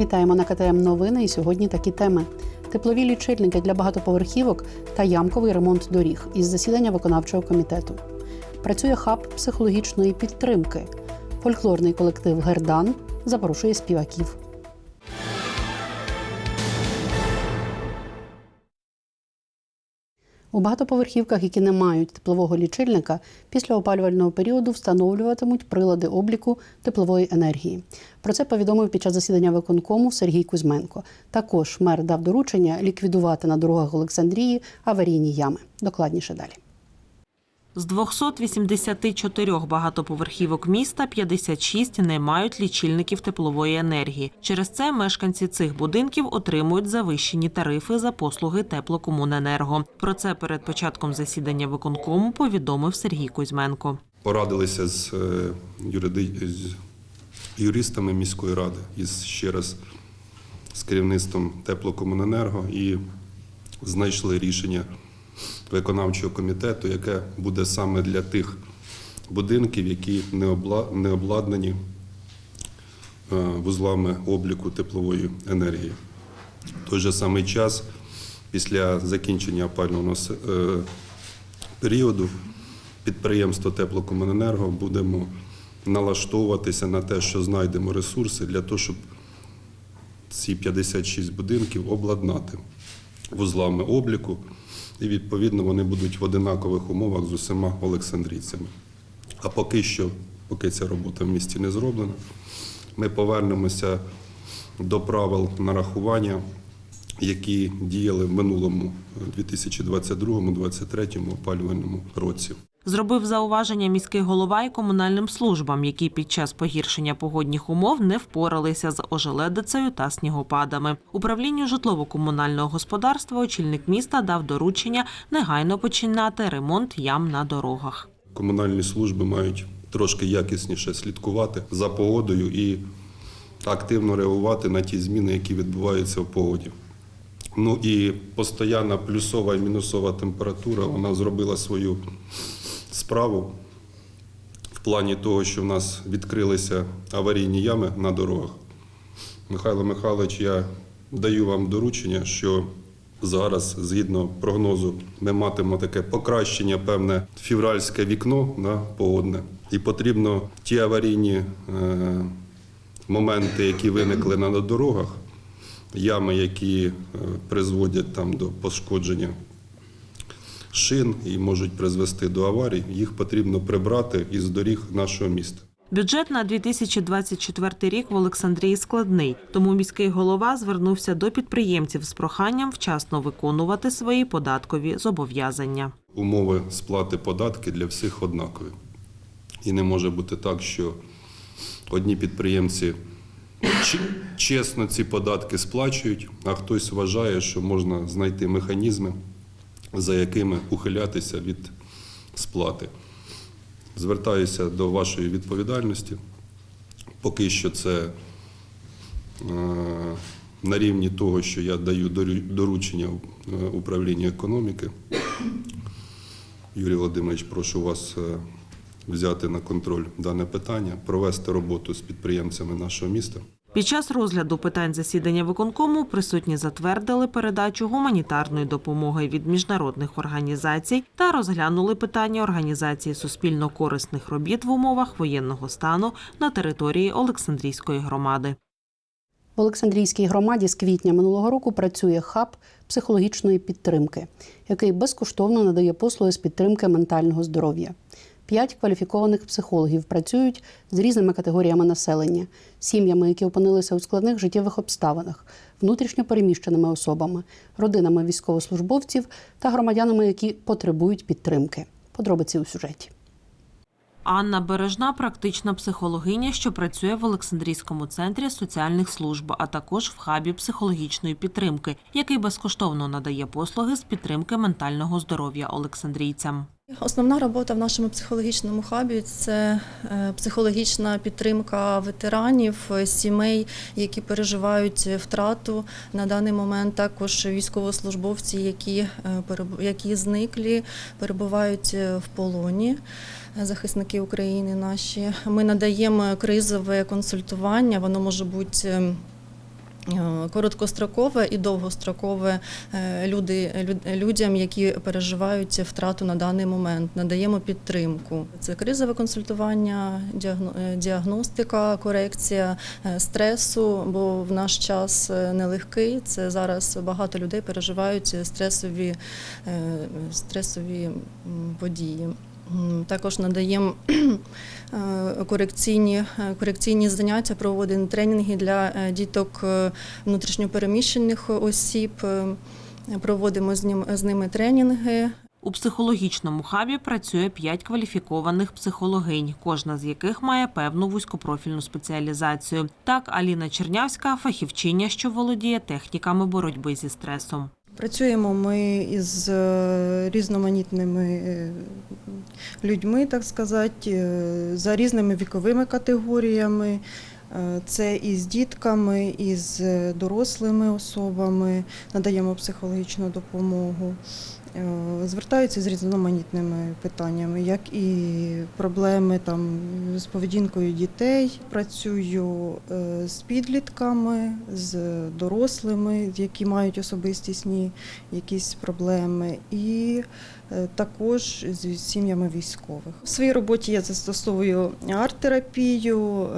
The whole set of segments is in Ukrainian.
Вітаємо на КТМ Новини. І сьогодні такі теми: теплові лічильники для багатоповерхівок та ямковий ремонт доріг із засідання виконавчого комітету. Працює хаб психологічної підтримки. Фольклорний колектив Гердан запрошує співаків. У багатоповерхівках, які не мають теплового лічильника, після опалювального періоду встановлюватимуть прилади обліку теплової енергії. Про це повідомив під час засідання виконкому Сергій Кузьменко. Також мер дав доручення ліквідувати на дорогах Олександрії аварійні ями. Докладніше далі. З 284 багатоповерхівок міста 56 не мають лічильників теплової енергії. Через це мешканці цих будинків отримують завищені тарифи за послуги теплокомуненерго. Про це перед початком засідання виконкому повідомив Сергій Кузьменко. порадилися з, е, юристами міської ради і ще раз з керівництвом теплокомуненерго і знайшли рішення виконавчого комітету, яке буде саме для тих будинків, які не, обладнані е, вузлами обліку теплової енергії. В той же самий час, після закінчення опалювального е, періоду, підприємство Теплокомуненерго будемо налаштовуватися на те, що знайдемо ресурси для того, щоб ці 56 будинків обладнати вузлами обліку, і відповідно вони будуть в одинакових умовах з усіма олександрійцями. А поки що, поки ця робота в місті не зроблена, ми повернемося до правил нарахування, які діяли в минулому 2022-2023 опалювальному році. Зробив зауваження міський голова і комунальним службам, які під час погіршення погодних умов не впоралися з ожеледицею та снігопадами. Управлінню житлово-комунального господарства очільник міста дав доручення негайно починати ремонт ям на дорогах. Комунальні служби мають трошки якісніше слідкувати за погодою і активно реагувати на ті зміни, які відбуваються в погоді. Ну і постійна плюсова і мінусова температура вона зробила свою справу в плані того, що в нас відкрилися аварійні ями на дорогах. Михайло Михайлович, я даю вам доручення, що зараз, згідно прогнозу, ми матимемо таке покращення, певне февральське вікно на погодне. І потрібно ті аварійні е, моменти, які виникли на дорогах, ями, які е, призводять там до пошкодження шин і можуть призвести до аварій, їх потрібно прибрати із доріг нашого міста. Бюджет на 2024 рік в Олександрії складний, тому міський голова звернувся до підприємців з проханням вчасно виконувати свої податкові зобов'язання. умови сплати податки для всіх однакові. І не може бути так, що одні підприємці чесно ці податки сплачують, а хтось вважає, що можна знайти механізми, за якими ухилятися від сплати. Звертаюся до вашої відповідальності. Поки що це е, на рівні того, що я даю доручення е, управлінню економіки. Юрій Володимирович, прошу вас е, взяти на контроль дане питання, провести роботу з підприємцями нашого міста. Під час розгляду питань засідання виконкому присутні затвердили передачу гуманітарної допомоги від міжнародних організацій та розглянули питання організації суспільно-корисних робіт в умовах воєнного стану на території Олександрійської громади. В Олександрійській громаді з квітня минулого року працює хаб психологічної підтримки, який безкоштовно надає послуги з підтримки ментального здоров'я. П'ять кваліфікованих психологів працюють з різними категоріями населення, сім'ями, які опинилися у складних життєвих обставинах, внутрішньо переміщеними особами, родинами військовослужбовців та громадянами, які потребують підтримки. Подробиці у сюжеті. Анна Бережна практична психологиня, що працює в Олександрійському центрі соціальних служб, а також в хабі психологічної підтримки, який безкоштовно надає послуги з підтримки ментального здоров'я олександрійцям. Основна робота в нашому психологічному хабі це е, психологічна підтримка ветеранів, е, сімей, які переживають втрату. На даний момент також військовослужбовці, які, е, які зниклі, перебувають в полоні. Захисники України наші. Ми надаємо кризове консультування. Воно може бути. е, е, Короткострокове і довгострокове е, люди, людям, які переживають втрату на даний момент, надаємо підтримку. Це кризове консультування, е, діагностика, корекція стресу, бо в наш час нелегкий. Це зараз багато людей переживають стресові, стресові події. Також надаємо е, корекційні, е, корекційні заняття, проводимо тренінги для е, діток внутрішньопереміщених осіб. Проводимо з, ним, з ними тренінги. У психологічному хабі працює п'ять кваліфікованих психологинь, кожна з яких має певну вузькопрофільну спеціалізацію. Так, Аліна Чернявська фахівчиня, що володіє техніками боротьби зі стресом. Працюємо ми із е, різноманітними е, людьми, так сказати, е, за різними віковими категоріями. Це і з дітками, і з дорослими особами надаємо психологічну допомогу. Е, Звертаються з різноманітними питаннями, як і проблеми там, з поведінкою дітей. Працюю е, з підлітками, з дорослими, які мають особистісні якісь проблеми, і е, також з сім'ями військових. В своїй роботі я застосовую арт-терапію,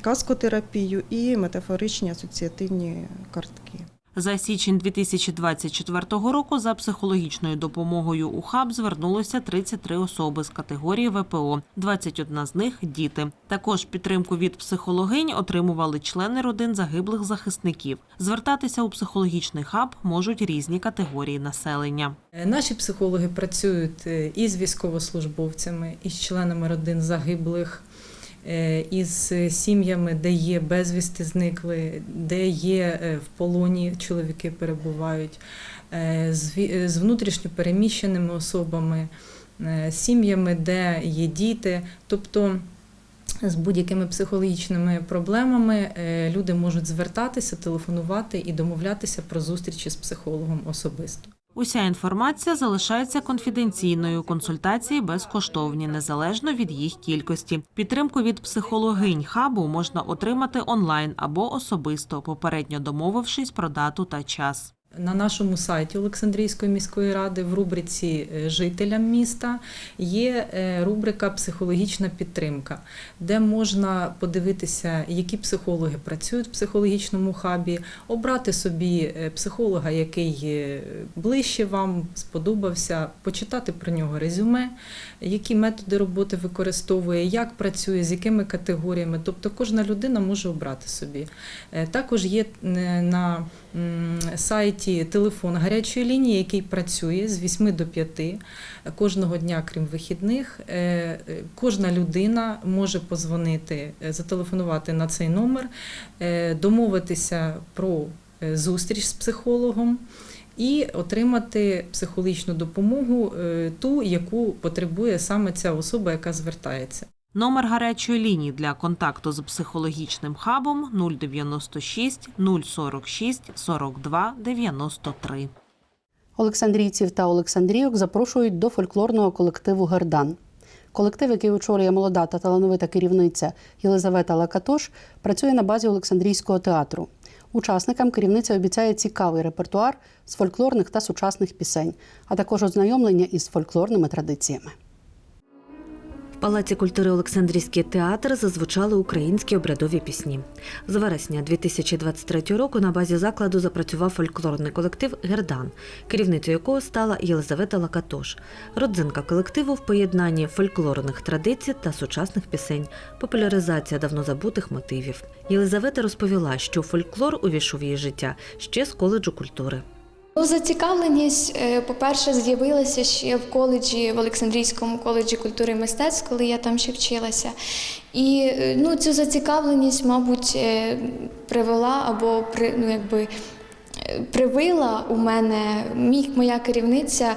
каскотерапію і метафоричні асоціативні картки. За січень 2024 року за психологічною допомогою у хаб звернулося 33 особи з категорії ВПО. 21 з них діти. Також підтримку від психологинь отримували члени родин загиблих захисників. Звертатися у психологічний хаб можуть різні категорії населення. Е, Наші психологи працюють е, і з військовослужбовцями, і з членами родин загиблих, із сім'ями, де є безвісти зникли, де є е, в полоні чоловіки перебувають, е, з е, внутрішньо переміщеними особами, е, сім'ями, де є діти. Тобто з будь-якими психологічними проблемами е, люди можуть звертатися, телефонувати і домовлятися про зустрічі з психологом особисто. Уся інформація залишається конфіденційною. Консультації безкоштовні, незалежно від їх кількості. Підтримку від психологинь хабу можна отримати онлайн або особисто, попередньо домовившись про дату та час. На нашому сайті Олександрійської міської ради в рубриці е, жителям міста є е, рубрика Психологічна підтримка, де можна подивитися, які психологи працюють в психологічному хабі, обрати собі е, психолога, який ближче вам сподобався, почитати про нього резюме, які методи роботи використовує, як працює, з якими категоріями. Тобто кожна людина може обрати собі. Також є на м, сайті телефон гарячої лінії, який працює з 8 до 5 кожного дня, крім вихідних. Е, е, Кожна людина може позвонити, е, зателефонувати на цей номер, домовитися про зустріч з психологом. І отримати психологічну допомогу, ту, яку потребує саме ця особа, яка звертається. Номер гарячої лінії для контакту з психологічним хабом 096 046 42 93. Олександрійців та Олександрійок запрошують до фольклорного колективу Гердан. Колектив, який очолює молода та талановита керівниця Єлизавета Лакатош, працює на базі Олександрійського театру. Учасникам керівниця обіцяє цікавий репертуар з фольклорних та сучасних пісень, а також ознайомлення із фольклорними традиціями. Палаці культури Олександрійський театр зазвучали українські обрядові пісні. З вересня 2023 року на базі закладу запрацював фольклорний колектив Гердан, керівницею якого стала Єлизавета Лакатош. Родзинка колективу в поєднанні фольклорних традицій та сучасних пісень, популяризація давно забутих мотивів. Єлизавета розповіла, що фольклор увійшов її життя ще з коледжу культури. Ну, зацікавленість, е, по-перше, з'явилася ще в коледжі, в Олександрійському коледжі культури і мистецтв, коли я там ще вчилася. І е, ну, цю зацікавленість, мабуть, е, привела або ну, якби, привила у мене мій, моя керівниця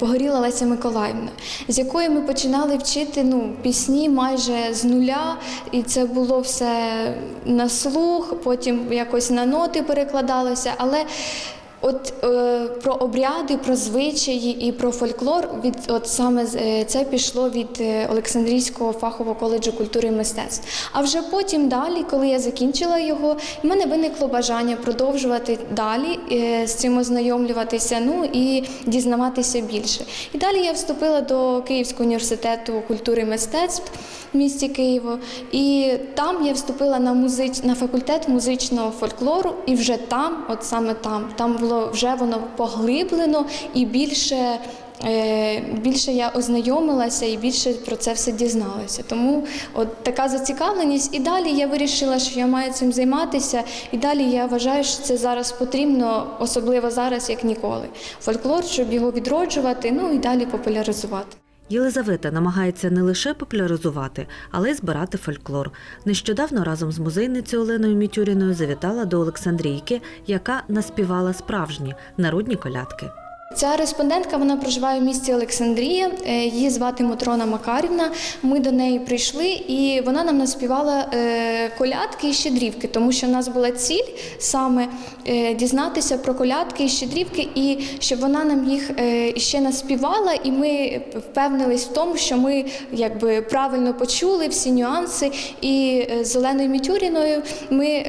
Погоріла Леся Миколаївна, з якої ми починали вчити ну, пісні майже з нуля, і це було все на слух, потім якось на ноти перекладалося. Але От е, про обряди, про звичаї і про фольклор від от саме е, це пішло від е, Олександрійського фахового коледжу культури і мистецтв. А вже потім далі, коли я закінчила його, в мене виникло бажання продовжувати далі е, з цим ознайомлюватися, ну і дізнаватися більше. І далі я вступила до Київського університету культури і мистецтв в місті Києво. І там я вступила на музич... на факультет музичного фольклору, і вже там, от саме там, там було вже воно поглиблено і більше. е, Більше я ознайомилася і більше про це все дізналася. Тому от така зацікавленість. І далі я вирішила, що я маю цим займатися. І далі я вважаю, що це зараз потрібно, особливо зараз, як ніколи. Фольклор, щоб його відроджувати, ну і далі популяризувати. Єлизавета намагається не лише популяризувати, але й збирати фольклор. Нещодавно разом з музейницею Оленою Мітюріною завітала до Олександрійки, яка наспівала справжні народні колядки. Ця респондентка вона проживає в місті Олександрія. е, Її звати Матрона Макарівна. Ми до неї прийшли, і вона нам наспівала е, колядки і щедрівки, тому що в нас була ціль саме е, дізнатися про колядки і щедрівки, і щоб вона нам їх ще наспівала, і ми впевнились в тому, що ми якби правильно почули всі нюанси. І з Оленою Мітюріною ми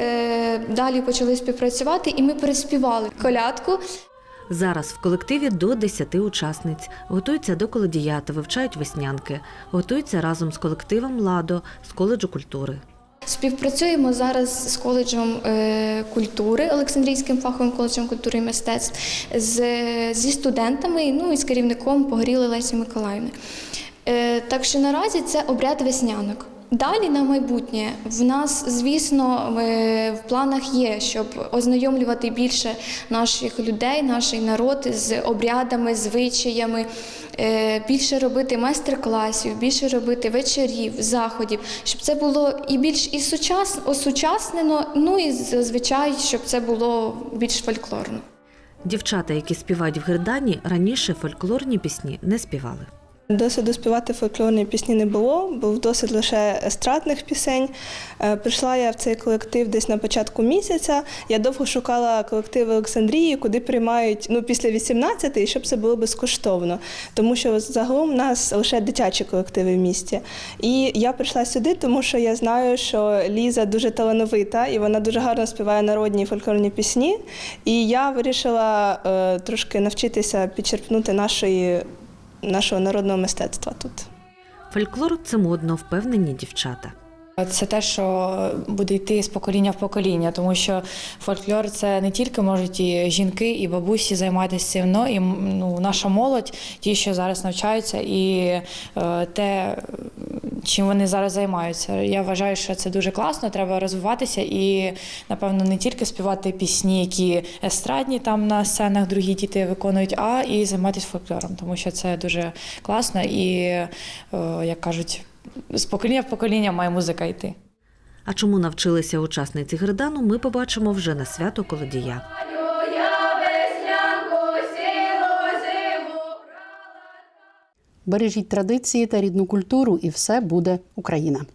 далі почали співпрацювати, і ми переспівали колядку. Зараз в колективі до 10 учасниць готуються до колодіята, вивчають веснянки, готуються разом з колективом Ладо з коледжу культури. Співпрацюємо зараз з коледжем е, культури, Олександрійським фаховим коледжем культури і мистецтв, з, зі студентами, ну і з керівником Погоріли Лесі Миколаївни. Е, так що наразі це обряд веснянок. Далі на майбутнє в нас, звісно, в планах є, щоб ознайомлювати більше наших людей, наш народ з обрядами, звичаями, е, більше робити майстер-класів, більше робити вечорів, заходів, щоб це було і більш і сучас, осучаснено, ну і зазвичай, щоб це було більш фольклорно. Дівчата, які співають в Гердані, раніше фольклорні пісні не співали. Досвіду співати фольклорні пісні не було, був досвід лише естрадних пісень. Е, Прийшла я в цей колектив десь на початку місяця. Я довго шукала колектив Олександрії, куди приймають ну, після 18 і щоб це було безкоштовно. Тому що загалом у нас лише дитячі колективи в місті. І я прийшла сюди, тому що я знаю, що Ліза дуже талановита і вона дуже гарно співає народні фольклорні пісні. І я вирішила е, трошки навчитися підчерпнути нашої нашого народного мистецтва тут. Фольклор це модно, впевнені дівчата. Це те, що буде йти з покоління в покоління, тому що фольклор це не тільки можуть і жінки, і бабусі займатися цим, но і ну, наша молодь, ті, що зараз навчаються, і е, те, чим вони зараз займаються. Я вважаю, що це дуже класно, треба розвиватися і, напевно, не тільки співати пісні, які естрадні там на сценах другі діти виконують, а і займатися фольклором, тому що це дуже класно і, е, як кажуть, з покоління в покоління має музика йти. А чому навчилися учасниці Гердану, ми побачимо вже на свято колодія. Бережіть традиції та рідну культуру, і все буде Україна.